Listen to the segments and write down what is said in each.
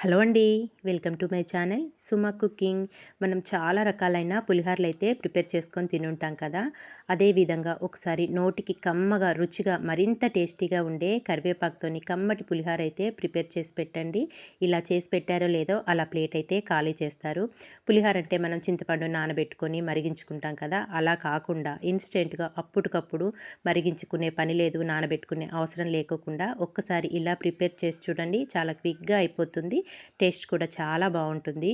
Hello అండి welcome to my channel Suma cooking. మనం చాలా రకాలైన పులిహోరలు అయితే ప్రిపేర్ చేసుకొని తినుంటాం కదా అదేవిధంగా ఒకసారి నోటికి కమ్మగా రుచిగా మరింత టేస్టీగా ఉండే కరివేపాకుతోని కమ్మటి పులిహోర అయితే ప్రిపేర్ చేసి పెట్టండి. ఇలా చేసి పెట్టారో లేదో అలా ప్లేట్ అయితే ఖాళీ చేస్తారు. పులిహోర అంటే మనం చింతపండు నానబెట్టుకొని మరిగించుకుంటాం కదా అలా కాకుండా ఇన్స్టెంట్గా అప్పటికప్పుడు మరిగించుకునే పని లేదు నానబెట్టుకునే అవసరం లేకోకుండా ఒక్కసారి ఇలా ప్రిపేర్ చేసి చూడండి చాలా క్విక్గా అయిపోతుంది. టేస్ట్ కూడా చాలా బాగుంటుంది.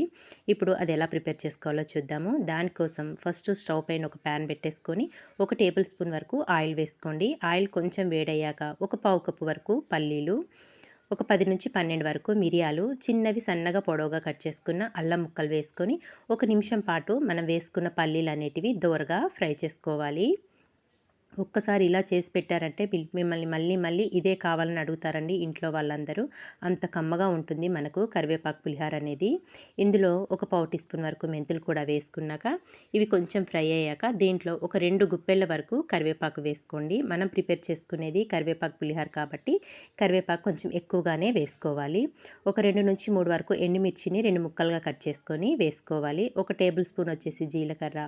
ఇప్పుడు అది ఎలా ప్రిపేర్ చేసుకోవాలో చూద్దాము. దానికోసం ఫస్ట్ స్టవ్ పైన ఒక ప్యాన్ పెట్టేసుకొని ఒక టేబుల్ స్పూన్ వరకు ఆయిల్ వేసుకోండి. ఆయిల్ కొంచెం వేడయ్యాక ఒక పావు కప్పు వరకు పల్లీలు ఒక పది నుంచి పన్నెండు వరకు మిరియాలు చిన్నవి సన్నగా పొడవుగా కట్ చేసుకున్న అల్లం ముక్కలు వేసుకొని ఒక నిమిషం పాటు మనం వేసుకున్న పల్లీలు అనేటివి దోరగా ఫ్రై చేసుకోవాలి. ఒక్కసారి ఇలా చేసి పెట్టారంటే మిమ్మల్ని మళ్ళీ మళ్ళీ ఇదే కావాలని అడుగుతారండి ఇంట్లో వాళ్ళందరూ. అంత కమ్మగా ఉంటుంది మనకు కరివేపాకు పులిహార అనేది. ఇందులో ఒక పావు టీ స్పూన్ వరకు మెంతులు కూడా వేసుకున్నాక ఇవి కొంచెం ఫ్రై అయ్యాక దీంట్లో ఒక రెండు గుప్పెళ్ళ వరకు కరివేపాకు వేసుకోండి. మనం ప్రిపేర్ చేసుకునేది కరివేపాకు పులిహార కాబట్టి కరివేపాకు కొంచెం ఎక్కువగానే వేసుకోవాలి. ఒక రెండు నుంచి మూడు వరకు ఎండుమిర్చిని రెండు ముక్కలుగా కట్ చేసుకొని వేసుకోవాలి. ఒక టేబుల్ స్పూన్ వచ్చేసి జీలకర్ర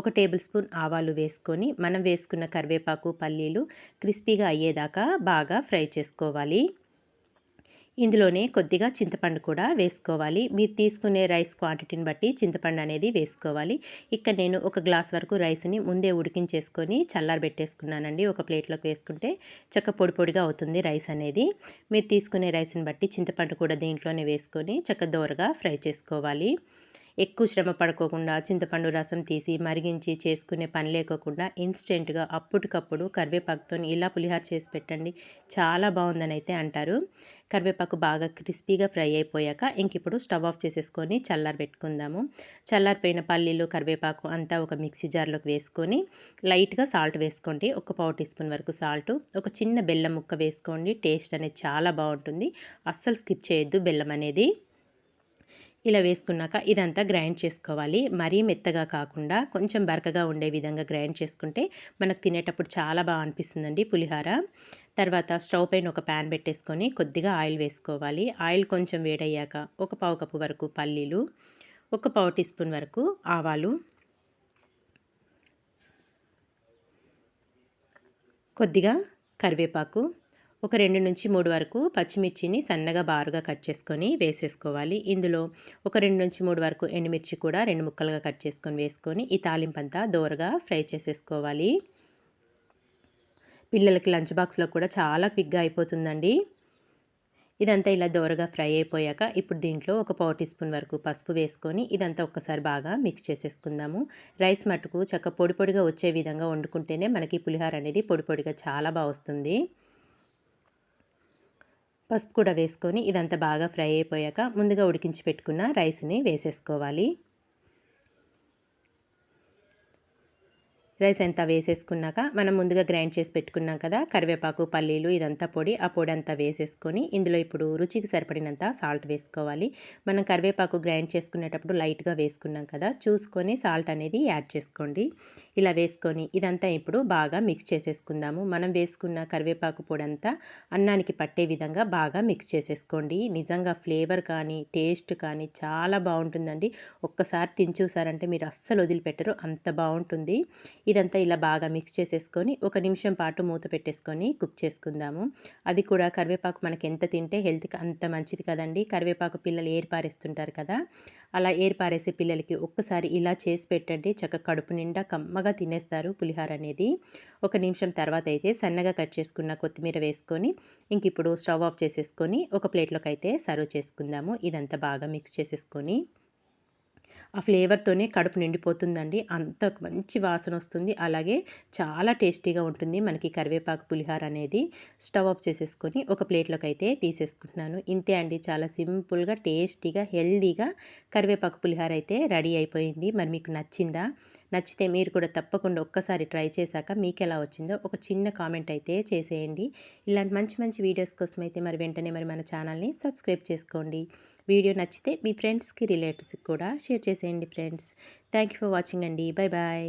ఒక టేబుల్ స్పూన్ ఆవాలు వేసుకొని మనం వేసుకున్న కరివేపాకు పల్లీలు క్రిస్పీగా అయ్యేదాకా బాగా ఫ్రై చేసుకోవాలి. ఇందులోనే కొద్దిగా చింతపండు కూడా వేసుకోవాలి. మీరు తీసుకునే రైస్ క్వాంటిటీని బట్టి చింతపండు అనేది వేసుకోవాలి. ఇక్కడ నేను ఒక గ్లాస్ వరకు రైస్ని ముందే ఉడికించేసుకొని చల్లారబెట్టేసుకున్నానండి ఒక ప్లేట్లోకి వేసుకుంటే చక్క పొడి పొడిగా అవుతుంది రైస్ అనేది. మీరు తీసుకునే రైస్ని బట్టి చింతపండు కూడా దీంట్లోనే వేసుకొని చక్క దోరగా ఫ్రై చేసుకోవాలి. ఎక్కువ శ్రమ పడుకోకుండా చింతపండు రసం తీసి మరిగించి చేసుకునే పని లేకోకుండా ఇన్స్టెంట్గా అప్పటికప్పుడు కరివేపాకుతో ఇలా పులిహార చేసి పెట్టండి. చాలా బాగుందని అయితే అంటారు. కరివేపాకు బాగా క్రిస్పీగా ఫ్రై అయిపోయాక ఇంక ఇప్పుడు స్టవ్ ఆఫ్ చేసేసుకొని చల్లారి పెట్టుకుందాము. చల్లారిపోయిన పల్లీలు కరివేపాకు అంతా ఒక మిక్సీ జార్లోకి వేసుకొని లైట్గా సాల్ట్ వేసుకోండి. ఒక పావు టీ స్పూన్ వరకు సాల్ట్. ఒక చిన్న బెల్లం ముక్క వేసుకోండి. టేస్ట్ అనేది చాలా బాగుంటుంది. అస్సలు స్కిప్ చేయొద్దు బెల్లం అనేది. ఇలా వేసుకున్నాక ఇదంతా గ్రైండ్ చేసుకోవాలి. మరీ మెత్తగా కాకుండా కొంచెం బరకగా ఉండే విధంగా గ్రైండ్ చేసుకుంటే మనకు తినేటప్పుడు చాలా బాగా అనిపిస్తుందండి పులిహార. తర్వాత స్టవ్ పైన ఒక ప్యాన్ పెట్టేసుకొని కొద్దిగా ఆయిల్ వేసుకోవాలి. ఆయిల్ కొంచెం వేడయ్యాక ఒక పావు కప్పు వరకు పల్లీలు ఒక పావు టీ స్పూన్ వరకు ఆవాలు కొద్దిగా కరివేపాకు ఒక రెండు నుంచి మూడు వరకు పచ్చిమిర్చిని సన్నగా బారుగా కట్ చేసుకొని వేసేసుకోవాలి. ఇందులో ఒక రెండు నుంచి మూడు వరకు ఎండుమిర్చి కూడా రెండు ముక్కలుగా కట్ చేసుకొని వేసుకొని ఈ తాలింపంతా దోరగా ఫ్రై చేసేసుకోవాలి. పిల్లలకి లంచ్ బాక్స్లో కూడా చాలా క్విక్గా అయిపోతుందండి. ఇదంతా ఇలా దోరగా ఫ్రై అయిపోయాక ఇప్పుడు దీంట్లో ఒక పావు టీ స్పూన్ వరకు పసుపు వేసుకొని ఇదంతా ఒక్కసారి బాగా మిక్స్ చేసేసుకుందాము. రైస్ మట్టుకు చక్క పొడి పొడిగా వచ్చే విధంగా వండుకుంటేనే మనకి పులిహార అనేది పొడి పొడిగా చాలా బాగా వస్తుంది. పసుపు కూడా వేసుకొని ఇదంతా బాగా ఫ్రై అయిపోయాక ముందుగా ఉడికించి పెట్టుకున్న రైస్ని వేసేసుకోవాలి. రైస్ అంతా వేసేసుకున్నాక మనం ముందుగా గ్రైండ్ చేసి పెట్టుకున్నాం కదా కరివేపాకు పల్లీలు ఇదంతా పొడి ఆ పొడి అంతా వేసేసుకొని ఇందులో ఇప్పుడు రుచికి సరిపడినంత సాల్ట్ వేసుకోవాలి. మనం కరివేపాకు గ్రైండ్ చేసుకునేటప్పుడు లైట్గా వేసుకున్నాం కదా చూసుకొని సాల్ట్ అనేది యాడ్ చేసుకోండి. ఇలా వేసుకొని ఇదంతా ఇప్పుడు బాగా మిక్స్ చేసేసుకుందాము. మనం వేసుకున్న కరివేపాకు పొడి అంతా అన్నానికి పట్టే విధంగా బాగా మిక్స్ చేసేసుకోండి. నిజంగా ఫ్లేవర్ కానీ టేస్ట్ కానీ చాలా బాగుంటుందండి. ఒక్కసారి తిని చూసారంటే మీరు అస్సలు వదిలిపెట్టరు అంత బాగుంటుంది. ఇదంతా ఇలా బాగా మిక్స్ చేసేసుకొని ఒక నిమిషం పాటు మూత పెట్టేసుకొని కుక్ చేసుకుందాము. అది కూడా కరివేపాకు మనకి ఎంత తింటే హెల్త్కి అంత మంచిది కదండి. కరివేపాకు పిల్లలు ఏర్పారేస్తుంటారు కదా. అలా ఏర్పారేసే పిల్లలకి ఒక్కసారి ఇలా చేసి పెట్టండి. చక్క కడుపు నిండా కమ్మగా తినేస్తారు పులిహార అనేది. ఒక నిమిషం తర్వాత అయితే సన్నగా కట్ చేసుకున్న కొత్తిమీర వేసుకొని ఇంక ఇప్పుడు స్టవ్ ఆఫ్ చేసేసుకొని ఒక ప్లేట్లోకి అయితే సర్వ్ చేసుకుందాము. ఇదంతా బాగా మిక్స్ చేసేసుకొని. ఆ ఫ్లేవర్తోనే కడుపు నిండిపోతుందండి. అంత మంచి వాసన వస్తుంది. అలాగే చాలా టేస్టీగా ఉంటుంది మనకి కరివేపాకు పులిహార అనేది. స్టవ్ ఆఫ్ చేసేసుకొని ఒక ప్లేట్లోకి అయితే తీసేసుకుంటున్నాను. ఇంతే అండి. చాలా సింపుల్గా టేస్టీగా హెల్దీగా కరివేపాకు పులిహార అయితే రెడీ అయిపోయింది. మరి మీకు నచ్చిందా? నచ్చితే మీరు కూడా తప్పకుండా ఒక్కసారి ట్రై చేశాక మీకు ఎలా వచ్చిందో ఒక చిన్న కామెంట్ అయితే చేసేయండి. ఇలాంటి మంచి మంచి వీడియోస్ కోసం అయితే మరి వెంటనే మరి మన ఛానల్ని సబ్స్క్రైబ్ చేసుకోండి. వీడియో నచ్చితే మీ ఫ్రెండ్స్కి రిలేటివ్స్కి కూడా షేర్ చేసేయండి friends. Thank you for watching అండి. Bye bye.